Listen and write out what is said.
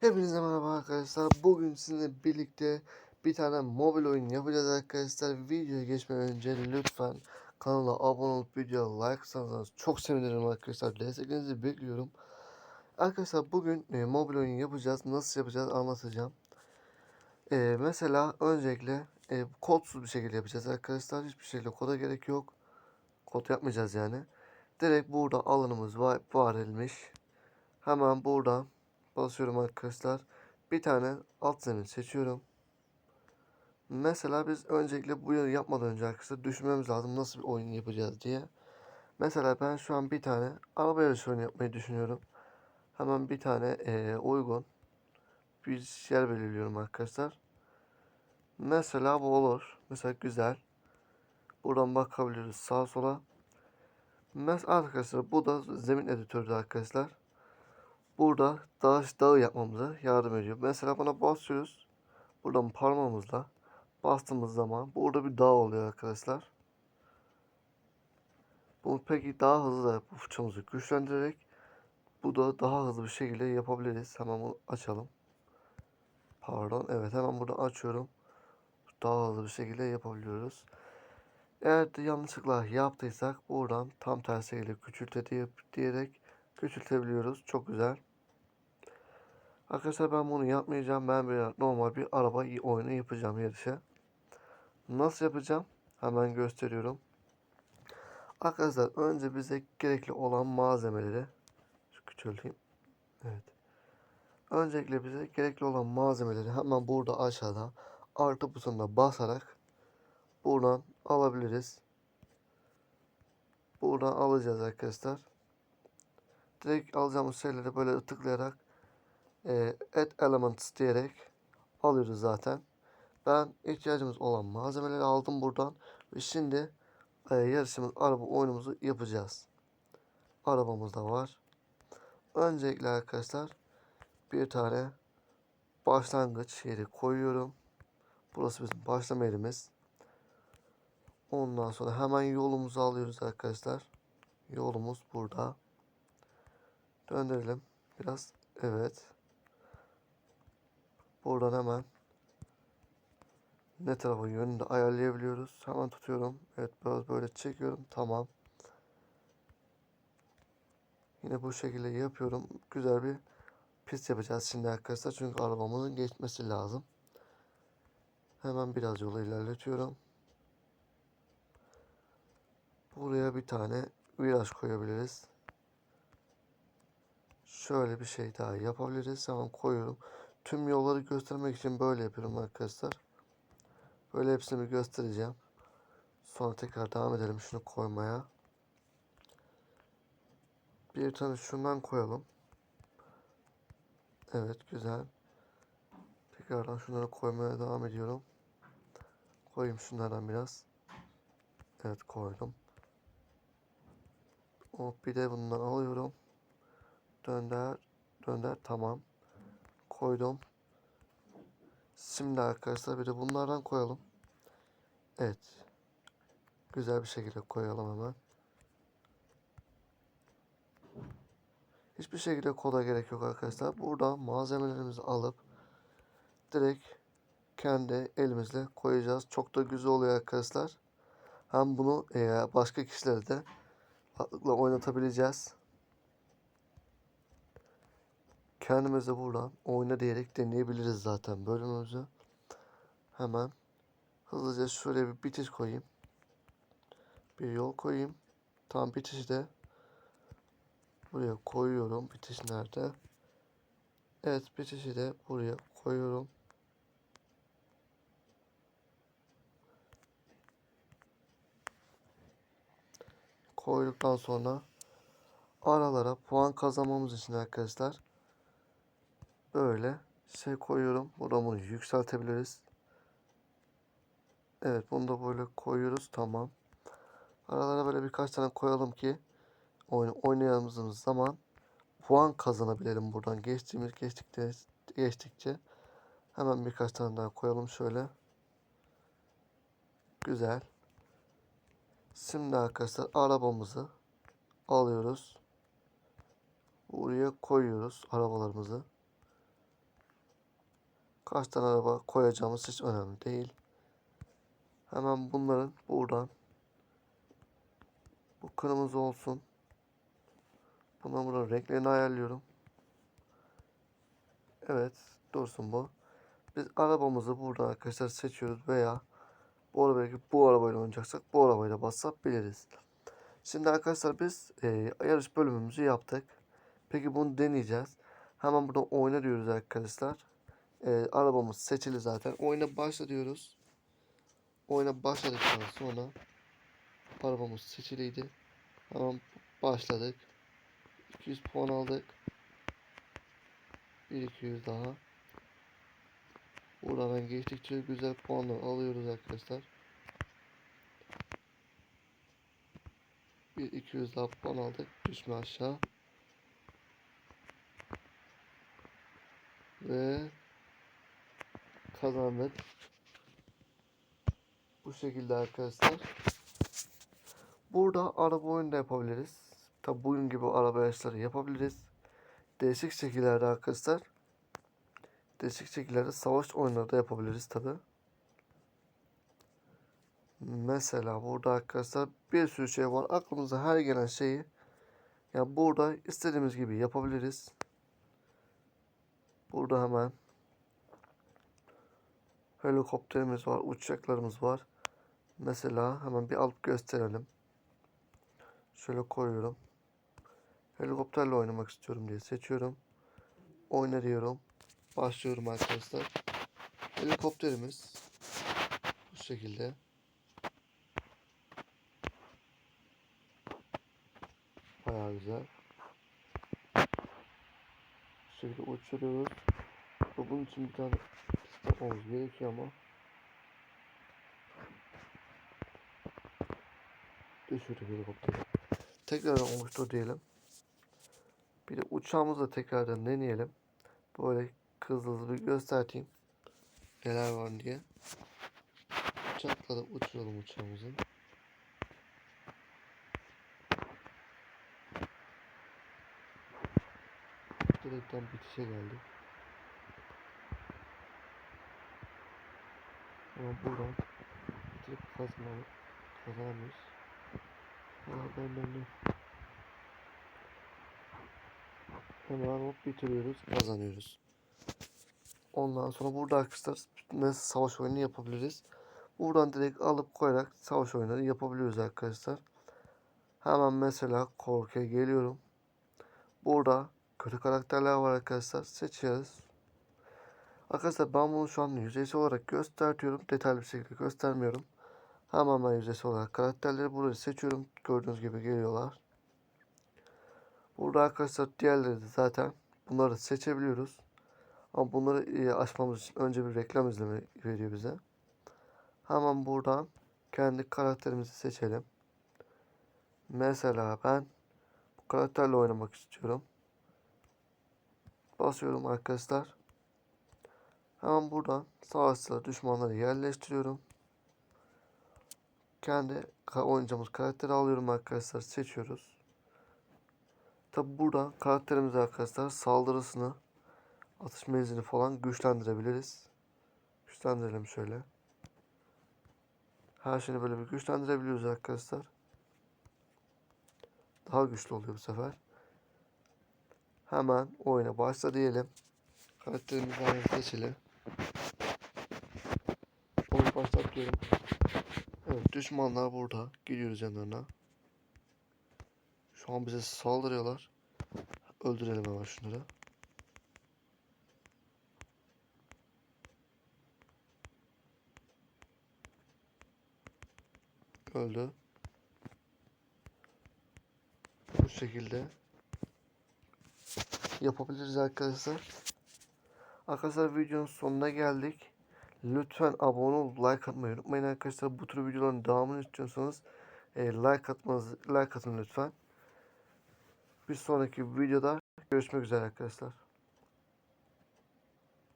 Hepinize merhaba arkadaşlar. Bugün sizinle birlikte bir tane mobil oyun yapacağız arkadaşlar. Videoya geçmeden önce lütfen kanala abone olup videoya like atsanız çok sevinirim arkadaşlar. Desteklerinizi bekliyorum. Arkadaşlar bugün e, mobil oyun yapacağız. Nasıl yapacağız anlatacağım. E, mesela öncelikle e, kodsuz bir şekilde yapacağız arkadaşlar. Hiçbir şekilde koda gerek yok. Kod yapmayacağız yani. Direkt burada alanımız var, var edilmiş. Hemen buradan basıyorum arkadaşlar. Bir tane alt zemin seçiyorum. Mesela biz öncelikle bu yolu yapmadan önce arkadaşlar düşünmemiz lazım nasıl bir oyun yapacağız diye. Mesela ben şu an bir tane araba yarışı oyunu yapmayı düşünüyorum. Hemen bir tane eee, uygun bir yer belirliyorum arkadaşlar. Mesela bu olur. Mesela güzel. Buradan bakabiliriz sağa sola. Mesela arkadaşlar bu da zemin editörü arkadaşlar burada dağ, dağı yapmamıza yardım ediyor. Mesela buna basıyoruz. Buradan parmağımızla bastığımız zaman burada bir dağ oluyor arkadaşlar. Bunu peki daha hızlı da bu fıçımızı güçlendirerek bu da daha hızlı bir şekilde yapabiliriz. Hemen bunu açalım. Pardon. Evet hemen burada açıyorum. Daha hızlı bir şekilde yapabiliyoruz. Eğer de yanlışlıkla yaptıysak buradan tam tersiyle küçülte diye, diyerek küçültebiliyoruz. Çok güzel. Arkadaşlar ben bunu yapmayacağım. Ben bir normal bir araba oyunu yapacağım yarışı. Nasıl yapacağım? Hemen gösteriyorum. Arkadaşlar önce bize gerekli olan malzemeleri şu küçülteyim. Evet. Öncelikle bize gerekli olan malzemeleri hemen burada aşağıda artı butonuna basarak buradan alabiliriz. Buradan alacağız arkadaşlar. Direkt alacağımız şeyleri böyle tıklayarak e, add elements diyerek alıyoruz zaten. Ben ihtiyacımız olan malzemeleri aldım buradan ve şimdi e, yarışımız araba oyunumuzu yapacağız. Arabamız da var. Öncelikle arkadaşlar bir tane başlangıç yeri koyuyorum. Burası bizim başlama yerimiz. Ondan sonra hemen yolumuzu alıyoruz arkadaşlar. Yolumuz burada. Döndürelim biraz. Evet. Buradan hemen ne tarafa yönünü de ayarlayabiliyoruz. Hemen tutuyorum. Evet biraz böyle çekiyorum. Tamam. Yine bu şekilde yapıyorum. Güzel bir pist yapacağız şimdi arkadaşlar. Çünkü arabamızın geçmesi lazım. Hemen biraz yolu ilerletiyorum. Buraya bir tane viraj koyabiliriz. Şöyle bir şey daha yapabiliriz. Hemen koyuyorum. Tüm yolları göstermek için böyle yapıyorum arkadaşlar. Böyle hepsini göstereceğim. Sonra tekrar devam edelim şunu koymaya. Bir tane şundan koyalım. Evet güzel. Tekrardan şunları koymaya devam ediyorum. Koyayım şunlardan biraz. Evet koydum. O bir de bundan alıyorum. Dönder. Dönder tamam. Koydum. Şimdi arkadaşlar bir de bunlardan koyalım. Evet. Güzel bir şekilde koyalım hemen. Hiçbir şekilde koda gerek yok arkadaşlar. Burada malzemelerimizi alıp direkt kendi elimizle koyacağız. Çok da güzel oluyor arkadaşlar. Hem bunu e, başka kişilere de rahatlıkla oynatabileceğiz. Kendimize buradan oyna diyerek deneyebiliriz zaten bölümümüzü. Hemen hızlıca şöyle bir bitiş koyayım. Bir yol koyayım. Tam bitişi de buraya koyuyorum. Bitiş nerede? Evet bitişi de buraya koyuyorum. Koyduktan sonra aralara puan kazanmamız için arkadaşlar böyle şey koyuyorum. Bunu yükseltebiliriz. Evet bunu da böyle koyuyoruz. Tamam. Aralara böyle birkaç tane koyalım ki oyunu oynayacağımız zaman puan kazanabilelim buradan. Geçtiğimiz geçtikçe geçtikçe hemen birkaç tane daha koyalım şöyle. Güzel. Şimdi arkadaşlar arabamızı alıyoruz. Buraya koyuyoruz arabalarımızı. Kaç tane araba koyacağımız hiç önemli değil. Hemen bunların buradan bu kırmızı olsun. Bundan burada renklerini ayarlıyorum. Evet dursun bu. Biz arabamızı buradan arkadaşlar seçiyoruz veya bu arabayla bu arabayla oynayacaksak bu arabayla bassak biliriz. Şimdi arkadaşlar biz e, yarış bölümümüzü yaptık. Peki bunu deneyeceğiz. Hemen burada oyna diyoruz arkadaşlar. E, arabamız seçili zaten. Oyuna başla diyoruz. Oyuna başladıktan sonra arabamız seçiliydi. Hemen başladık. 200 puan aldık. 1 200 daha. Buradan geçtikçe güzel puanlar alıyoruz arkadaşlar. 1 200 daha puan aldık. Düşme aşağı. Ve kazandık. Bu şekilde arkadaşlar. Burada araba oyunu da yapabiliriz. Tabi bugün gibi araba yarışları yapabiliriz. Değişik şekillerde arkadaşlar. Değişik şekillerde savaş oyunları da yapabiliriz tabi. Mesela burada arkadaşlar bir sürü şey var. Aklımıza her gelen şeyi yani burada istediğimiz gibi yapabiliriz. Burada hemen helikopterimiz var, uçaklarımız var. Mesela hemen bir alıp gösterelim. Şöyle koyuyorum. Helikopterle oynamak istiyorum diye seçiyorum. Oyna diyorum. Başlıyorum arkadaşlar. Helikopterimiz bu şekilde. Bayağı güzel. Bu şekilde uçuruyoruz. Bunun için bir tane yapmamız gerekiyor ama. Düşürdük helikopteri. Tekrar olmuştur diyelim. Bir de uçağımızı da tekrardan deneyelim. Böyle hızlı hızlı bir göstereyim. Neler var diye. Uçakla da uçuralım uçağımızı. Direkten bitişe geldik. Ama buradan bitirip kazanalım. Kazanamıyoruz. Döndüm. Hemen alıp bitiriyoruz, kazanıyoruz. Ondan sonra burada arkadaşlar nasıl savaş oyunu yapabiliriz. Buradan direkt alıp koyarak savaş oyunları yapabiliyoruz arkadaşlar. Hemen mesela korkuya geliyorum. Burada kötü karakterler var arkadaşlar. Seçiyoruz. Arkadaşlar ben bunu şu an yüzeysel olarak gösteriyorum. Detaylı bir şekilde göstermiyorum. Ben yüzeysel olarak karakterleri burada seçiyorum. Gördüğünüz gibi geliyorlar. Burada arkadaşlar diğerleri de zaten bunları seçebiliyoruz. Ama bunları e, açmamız için önce bir reklam izleme veriyor bize. Hemen buradan kendi karakterimizi seçelim. Mesela ben bu karakterle oynamak istiyorum. Basıyorum arkadaşlar. Hemen buradan savaşçıları düşmanları yerleştiriyorum. Kendi oynayacağımız karakteri alıyorum arkadaşlar. Seçiyoruz. Tabi buradan karakterimiz arkadaşlar saldırısını, atış menzilini falan güçlendirebiliriz. Güçlendirelim şöyle. Her şeyini böyle bir güçlendirebiliyoruz arkadaşlar. Daha güçlü oluyor bu sefer. Hemen oyuna başla diyelim. Karakterimizi seçelim. Oyunu başlat diyorum. Evet düşmanlar burada. Gidiyoruz yanlarına. Şu an bize saldırıyorlar. Öldürelim hemen şunları. Öldü. Bu şekilde yapabiliriz arkadaşlar. Arkadaşlar videonun sonuna geldik. Lütfen abone olup like atmayı unutmayın arkadaşlar. Bu tür videoların devamını istiyorsanız e, like atmanızı like atın lütfen. Bir sonraki videoda görüşmek üzere arkadaşlar.